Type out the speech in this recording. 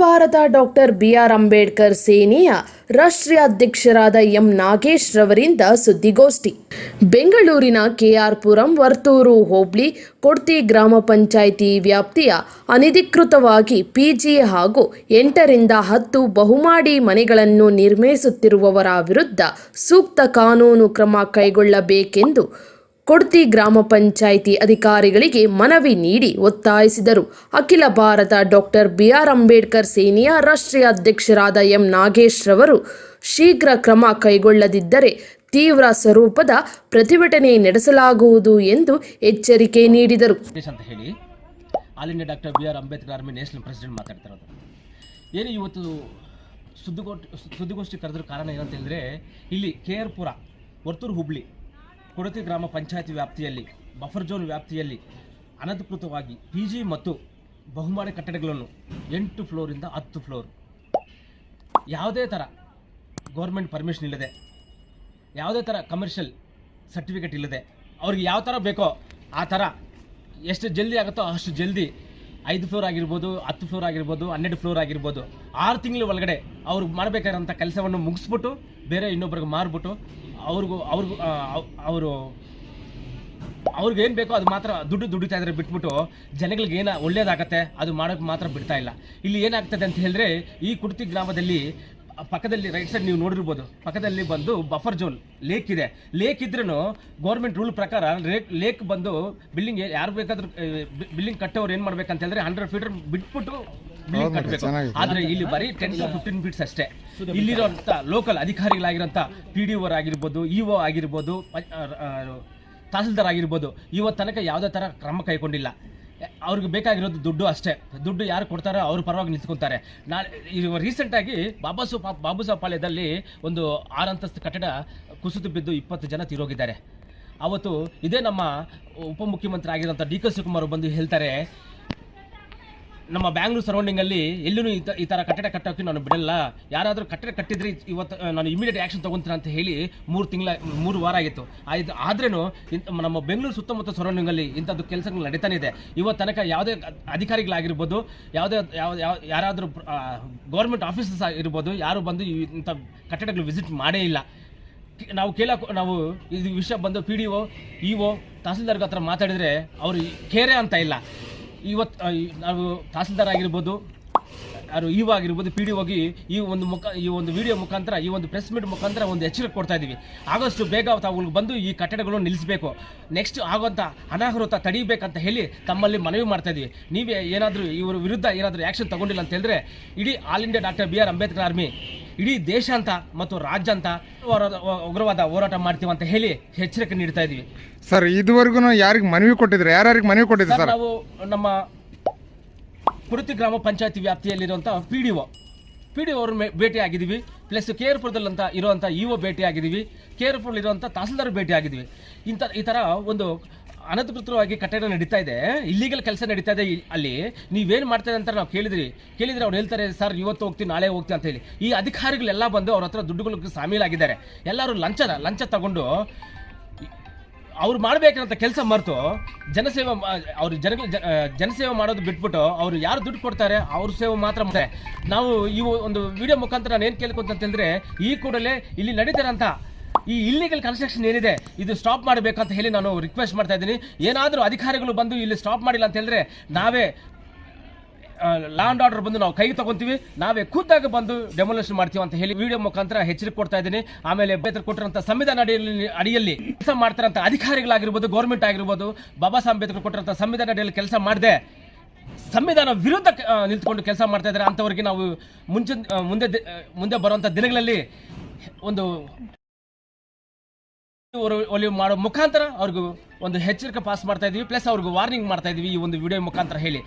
Bharat doctor B R Ambedkar ಸೇನೆಯ ರಾಷ್ಟ್ರೀಯ ಅಧ್ಯಕ್ಷರಾದ ಎಂ ನಾಗೇಶ್ ರವರಿಂದ ಸುದ್ದಿಗೋಷ್ಠಿ. ಬೆಂಗಳೂರಿನ ಕೆಆರ್ ಪುರಂ ವರ್ತೂರು ಹೋಬ್ಳಿ ಕೊಡ್ತಿ ಗ್ರಾಮ ಪಂಚಾಯಿತಿ ವ್ಯಾಪ್ತಿಯ ಅನಧಿಕೃತವಾಗಿ ಪಿಜಿ ಹಾಗೂ ಎಂಟರಿಂದ ಹತ್ತು ಬಹುಮಾಡಿ ಮನೆಗಳನ್ನು ನಿರ್ಮಿಸುತ್ತಿರುವವರ ವಿರುದ್ಧ ಸೂಕ್ತ ಕಾನೂನು ಕ್ರಮ ಕೈಗೊಳ್ಳಬೇಕೆಂದು ಕೊಡ್ತಿ ಗ್ರಾಮ ಪಂಚಾಯಿತಿ ಅಧಿಕಾರಿಗಳಿಗೆ ಮನವಿ ನೀಡಿ ಒತ್ತಾಯಿಸಿದರು. ಅಖಿಲ ಭಾರತ ಡಾಕ್ಟರ್ ಬಿಆರ್ ಅಂಬೇಡ್ಕರ್ ಸೇನೆಯ ರಾಷ್ಟ್ರೀಯ ಅಧ್ಯಕ್ಷರಾದ ಎಂ ನಾಗೇಶ್ ರವರು ಶೀಘ್ರ ಕ್ರಮ ಕೈಗೊಳ್ಳದಿದ್ದರೆ ತೀವ್ರ ಸ್ವರೂಪದ ಪ್ರತಿಭಟನೆ ನಡೆಸಲಾಗುವುದು ಎಂದು ಎಚ್ಚರಿಕೆ ನೀಡಿದರು. ಅಂತ ಹೇಳಿ doctor B R Ambedkar army president ಇವತ್ತು ಸುದ್ದಿಗೋಷ್ಠಿ ಕರೆದ್ರ ಕಾರಣ ಏನಂತ ಹೇಳಿದ್ರೆ, ಇಲ್ಲಿ ಕೆ ಆರ್ ಪುರ, ವರ್ತೂರು ಹುಬ್ಳಿ ಕೊಡತಿ ಗ್ರಾಮ ಪಂಚಾಯತಿ ವ್ಯಾಪ್ತಿಯಲ್ಲಿ, ಬಫರ್ ಜೋನ್ ವ್ಯಾಪ್ತಿಯಲ್ಲಿ ಅನಧಿಕೃತವಾಗಿ ಪಿ ಜಿ ಮತ್ತು ಬಹುಮಾಡಿ ಕಟ್ಟಡಗಳನ್ನು ಎಂಟು ಫ್ಲೋರಿಂದ ಹತ್ತು ಫ್ಲೋರ್ ಯಾವುದೇ ಥರ ಗೌರ್ಮೆಂಟ್ ಪರ್ಮಿಷನ್ ಇಲ್ಲದೆ, ಯಾವುದೇ ಥರ ಕಮರ್ಷಿಯಲ್ ಸರ್ಟಿಫಿಕೇಟ್ ಇಲ್ಲದೆ, ಅವ್ರಿಗೆ ಯಾವ ಥರ ಬೇಕೋ ಆ ಥರ ಎಷ್ಟು ಜಲ್ದಿ ಆಗುತ್ತೋ ಅಷ್ಟು ಜಲ್ದಿ ಐದು ಫ್ಲೋರ್ ಆಗಿರ್ಬೋದು, ಹತ್ತು ಫ್ಲೋರ್ ಆಗಿರ್ಬೋದು, ಹನ್ನೆರಡು ಫ್ಲೋರ್ ಆಗಿರ್ಬೋದು, ಆರು ತಿಂಗಳ ಒಳಗಡೆ ಅವ್ರು ಮಾಡಬೇಕಾದಂಥ ಕೆಲಸವನ್ನು ಮುಗಿಸ್ಬಿಟ್ಟು ಬೇರೆ ಇನ್ನೊಬ್ರಿಗೆ ಮಾರ್ಬಿಟ್ಟು ಅವ್ರಿಗೂ ಅವ್ರಿಗೂ ಅವರು, ಅವ್ರಿಗೇನು ಬೇಕೋ ಅದು ಮಾತ್ರ ದುಡ್ಡು ದುಡಿತಾ ಇದ್ದಾರೆ ಬಿಟ್ಬಿಟ್ಟು ಜನಗಳಿಗೆ ಏನು ಒಳ್ಳೇದಾಗತ್ತೆ ಅದು ಮಾಡೋಕ್ಕೆ ಮಾತ್ರ ಬಿಡ್ತಾ ಇಲ್ಲ. ಇಲ್ಲಿ ಏನಾಗ್ತದೆ ಅಂತ ಹೇಳಿದ್ರೆ ಈ ಕುಡ್ತಿ ಗ್ರಾಮದಲ್ಲಿ ಪಕ್ಕದಲ್ಲಿ ರೈಟ್ ಸೈಡ್ ನೀವು ನೋಡಿರ್ಬೋದು, ಪಕ್ಕದಲ್ಲಿ ಬಂದು ಬಫರ್ ಜೋನ್ ಲೇಕ್ ಇದೆ. ಲೇಕ್ ಇದ್ರೂ ಗೌರ್ಮೆಂಟ್ ರೂಲ್ ಪ್ರಕಾರ ಲೇಕ್ ಲೇಕ್ ಬಂದು ಬಿಲ್ಡಿಂಗ್ ಯಾರು ಬೇಕಾದ್ರೂ ಬಿಲ್ಡಿಂಗ್ ಕಟ್ಟೋರು ಏನು ಮಾಡ್ಬೇಕಂತ ಹೇಳಿದ್ರೆ ಹಂಡ್ರೆಡ್ ಫೀಟರ್ ಬಿಟ್ಬಿಟ್ಟು ಬಿಲ್ಡಿಂಗ್ ಕಟ್ಟಬೇಕು ಆದ್ರೆ ಇಲ್ಲಿ ಬರೀ ಟೆನ್ ಟು ಫಿಫ್ಟೀನ್ ಫೀಟ್ಸ್ ಅಷ್ಟೇ. ಇಲ್ಲಿರುವಂತ ಲೋಕಲ್ ಅಧಿಕಾರಿಗಳಾಗಿರೋಂಥ ಪಿ ಡಿ ಓರ್ ಆಗಿರ್ಬೋದು ಇ ಒ ಆಗಿರ್ಬೋದು ತಹಸೀಲ್ದಾರ್ ಆಗಿರ್ಬೋದು ಇವತ್ತು ತನಕ ಯಾವುದೇ ಥರ ಕ್ರಮ ಕೈಗೊಂಡಿಲ್ಲ. ಅವ್ರಿಗೆ ಬೇಕಾಗಿರೋದು ದುಡ್ಡು ಅಷ್ಟೇ. ದುಡ್ಡು ಯಾರು ಕೊಡ್ತಾರೋ ಅವ್ರ ಪರವಾಗಿ ನಿಂತ್ಕೊಂತಾರೆ. ನಾ ಈಗ ರೀಸೆಂಟಾಗಿ ಬಾಬಾ ಸು ಬಾಬು ಸಾಹೇಬ್ ಪಾಳ್ಯದಲ್ಲಿ ಒಂದು ಆರು ಅಂತಸ್ತು ಕಟ್ಟಡ ಕುಸಿದು ಬಿದ್ದು ಇಪ್ಪತ್ತು ಜನ ತೀರೋಗಿದ್ದಾರೆ. ಅವತ್ತು ಇದೇ ನಮ್ಮ ಉಪಮುಖ್ಯಮಂತ್ರಿ ಆಗಿರೋಂಥ ಡಿ ಕೆ ಶಿವಕುಮಾರ್ ಬಂದು ಹೇಳ್ತಾರೆ ನಮ್ಮ ಬ್ಯಾಂಗ್ಳೂರ್ ಸರೌಂಡಿಂಗಲ್ಲಿ ಎಲ್ಲೂ ಈ ಥರ ಕಟ್ಟಡ ಕಟ್ಟೋಕ್ಕೆ ನಾನು ಬಿಡಲ್ಲ. ಯಾರಾದರೂ ಕಟ್ಟಡ ಕಟ್ಟಿದ್ರೆ ಇವತ್ತು ನಾನು ಇಮಿಡಿಯೇಟ್ ಆ್ಯಕ್ಷನ್ ತೊಗೊತೀನಿ ಅಂತ ಹೇಳಿ ಮೂರು ತಿಂಗಳ, ಮೂರು ವಾರ ಆಗಿತ್ತು ಆಯ್ತು ಆದ್ರೂ ನಮ್ಮ ಬೆಂಗಳೂರು ಸುತ್ತಮುತ್ತ ಸರೌಂಡಿಂಗಲ್ಲಿ ಇಂಥದ್ದು ಕೆಲಸಗಳು ನಡೀತಾನೆ ಇದೆ. ಇವತ್ತು ತನಕ ಯಾವುದೇ ಅಧಿಕಾರಿಗಳಾಗಿರ್ಬೋದು, ಯಾವುದೇ, ಯಾವ ಯಾರಾದರೂ ಗೌರ್ಮೆಂಟ್ ಆಫೀಸಸ್ ಆಗಿರ್ಬೋದು ಯಾರು ಬಂದು ಇಂಥ ಕಟ್ಟಡಗಳು ವಿಸಿಟ್ ಮಾಡೇ ಇಲ್ಲ. ನಾವು ಕೇಳ ನಾವು ಇದು ವಿಷಯ ಬಂದು P D O E O ತಹಸೀಲ್ದಾರ್ಗ ಹತ್ರ ಮಾತಾಡಿದರೆ ಅವರು ಕೇರೆ ಅಂತ ಇಲ್ಲ. ಇವತ್ತು ನಾವು ತಹಸೀಲ್ದಾರ್ ಆಗಿರ್ಬೋದು ಯಾರು ಇವಾಗಿರ್ಬೋದು ಪಿ ಡಿ ಹೋಗಿ ಈ ಒಂದು ಮುಖ ಈ ಒಂದು ವಿಡಿಯೋ ಮುಖಾಂತರ ಈ ಒಂದು ಪ್ರೆಸ್ ಮೀಟ್ ಮುಖಾಂತರ ಒಂದು ಎಚ್ಚರಿಕೆ ಕೊಡ್ತಾ ಇದ್ದೀವಿ. ಆದಷ್ಟು ಬೇಗ ತಾವುಗಳಿಗೆ ಬಂದು ಈ ಕಟ್ಟಡಗಳು ನಿಲ್ಲಿಸಬೇಕು. ನೆಕ್ಸ್ಟ್ ಆಗೋಂಥ ಅನಾಹುತ ತಡೀಬೇಕಂತ ಹೇಳಿ ತಮ್ಮಲ್ಲಿ ಮನವಿ ಮಾಡ್ತಾ ಇದ್ದೀವಿ. ನೀವೇ ಏನಾದರೂ ಇವರ ವಿರುದ್ಧ ಏನಾದರೂ ಆ್ಯಕ್ಷನ್ ತಗೊಂಡಿಲ್ಲ ಅಂತ ಹೇಳಿದ್ರೆ ಇಡೀ all India doctor B R Ambedkar army ಇಡೀ ದೇಶ ಅಂತ ಮತ್ತು ರಾಜ್ಯ ಅಂತ ಉಗ್ರವಾದ ಹೋರಾಟ ಮಾಡ್ತೀವಿ ಅಂತ ಹೇಳಿ ಎಚ್ಚರಿಕೆ ನೀಡ್ತಾ ಇದ್ದೀವಿ. ಸರ್ ಇದುವರೆಗೂ ಯಾರಿಗೆ ಮನವಿ ಕೊಟ್ಟಿದ್ರೆ? ಯಾರ್ಯಾರಿಗೆ ಮನವಿ ಕೊಟ್ಟಿದ್ರು ಸರ್ ನಾವು ನಮ್ಮ ಕುರುತಿ ಗ್ರಾಮ ಪಂಚಾಯತಿ ವ್ಯಾಪ್ತಿಯಲ್ಲಿರುವಂಥ P D O P D ಅವರು ಭೇಟಿ ಆಗಿದ್ದೀವಿ ಪ್ಲಸ್ ಕೇರ್ಪುರದಲ್ಲಂತ ಇರುವಂಥ ಇ ಒ ಭೇಟಿ ಆಗಿದ್ದೀವಿ ಕೇರ್ಪುರಲ್ಲಿ ಇರುವಂಥ ತಹಸೀಲ್ದಾರ್ ಭೇಟಿ ಆಗಿದ್ದೀವಿ ಇಂಥ ಈ ಥರ ಒಂದು ಅನಧಿಕೃತವಾಗಿ ಕಟ್ಟಡ ನಡೀತಾ ಇದೆ. ಇಲ್ಲಿಗಲ್ ಕೆಲಸ ನಡೀತಾ ಇದೆ ಅಲ್ಲಿ. ನೀವೇನು ಮಾಡ್ತಾ ಇದೆ ಅಂತ ನಾವು ಕೇಳಿದ್ರಿ. ಕೇಳಿದ್ರೆ ಅವ್ರು ಹೇಳ್ತಾರೆ, ಸರ್, ಇವತ್ತು ಹೋಗ್ತೀನಿ, ನಾಳೆ ಹೋಗ್ತೀನಿ ಅಂತ ಹೇಳಿ. ಈ ಅಧಿಕಾರಿಗಳೆಲ್ಲ ಬಂದು ಅವ್ರ ಹತ್ರ ದುಡ್ಡುಗಳಿಗೆ ಸಾಮೀಲಾಗಿದ್ದಾರೆ. ಎಲ್ಲರೂ ಲಂಚದ ಲಂಚ ತಗೊಂಡು ಅವ್ರು ಮಾಡ್ಬೇಕಂತ ಕೆಲಸ ಮರೆತು ಜನಸೇವೆ ಅವ್ರು ಜನಗಳ ಜನಸೇವೆ ಮಾಡೋದು ಬಿಟ್ಬಿಟ್ಟು ಅವ್ರು ಯಾರು ದುಡ್ಡು ಕೊಡ್ತಾರೆ ಅವ್ರ ಸೇವೆ ಮಾತ್ರ ಮಾಡ್ತಾರೆ. ನಾವು ಈ ಒಂದು ವಿಡಿಯೋ ಮುಖಾಂತರ ನಾನು ಏನು ಕೇಳ್ಕೊಂತ ಹೇಳಿದ್ರೆ, ಈ ಕೂಡಲೇ ಇಲ್ಲಿ ನಡೀತಾರಂತ ಈ ಇಲ್ಲಿಗಲ್ ಕನ್ಸ್ಟ್ರಕ್ಷನ್ ಏನಿದೆ, ಇದು ಸ್ಟಾಪ್ ಮಾಡಬೇಕಂತ ಹೇಳಿ ನಾನು ರಿಕ್ವೆಸ್ಟ್ ಮಾಡ್ತಾ ಇದ್ದೀನಿ. ಏನಾದರೂ ಅಧಿಕಾರಿಗಳು ಬಂದು ಇಲ್ಲಿ ಸ್ಟಾಪ್ ಮಾಡಿಲ್ಲ ಅಂತ ಹೇಳಿದ್ರೆ ನಾವೇ ಲಾ ಅಂಡ್ ಆರ್ಡರ್ ಬಂದು ನಾವು ಕೈಗೆ ತಗೊಂತೀವಿ. ನಾವೇ ಖುದ್ದಾಗಿ ಬಂದು ಡೆಮೊಲೇಷನ್ ಮಾಡ್ತೀವಿ ಅಂತ ಹೇಳಿ ವಿಡಿಯೋ ಮುಖಾಂತರ ಎಚ್ಚರಿಕೆ ಕೊಡ್ತಾ ಇದ್ದೀನಿ. ಆಮೇಲೆ ಕೊಟ್ಟಿರಂತ ಸಂವಿಧಾನ ಅಡಿಯಲ್ಲಿ ಅಡಿಯಲ್ಲಿ ಕೆಲಸ ಮಾಡ್ತಾರಂತ ಅಧಿಕಾರಿಗಳಾಗಿರ್ಬೋದು ಗೌರ್ಮೆಂಟ್ ಆಗಿರ್ಬೋದು, ಬಾಬಾ ಸಾಹೇಬ್ ಅಂಬೇಡ್ಕರ್ ಕೊಟ್ಟಿರಂತ ಸಂವಿಧಾನ ಅಡಿಯಲ್ಲಿ ಕೆಲಸ ಮಾಡದೆ. ಸಂವಿಧಾನ ವಿರುದ್ಧ ನಿಂತ್ಕೊಂಡು ಕೆಲಸ ಮಾಡ್ತಾ ಇದ್ದಾರೆ ಅಂತವರಿಗೆ ನಾವು ಮುಂಚೆ ಮುಂದೆ ಮುಂದೆ ಬರುವಂಥ ದಿನಗಳಲ್ಲಿ ಒಂದು ಒಲಿವ್ ಮಾಡೋ ಮುಖಾಂತರ ಅವ್ರಿಗೂ ಒಂದು ಎಚ್ಚರಿಕೆ ಪಾಸ್ ಮಾಡ್ತಾ ಇದೀವಿ. ಪ್ಲಸ್ ಅವ್ರಿಗೂ ವಾರ್ನಿಂಗ್ ಮಾಡ್ತಾ ಇದೀವಿ ಈ ಒಂದು ವಿಡಿಯೋ ಮುಖಾಂತರ ಹೇಳಿ.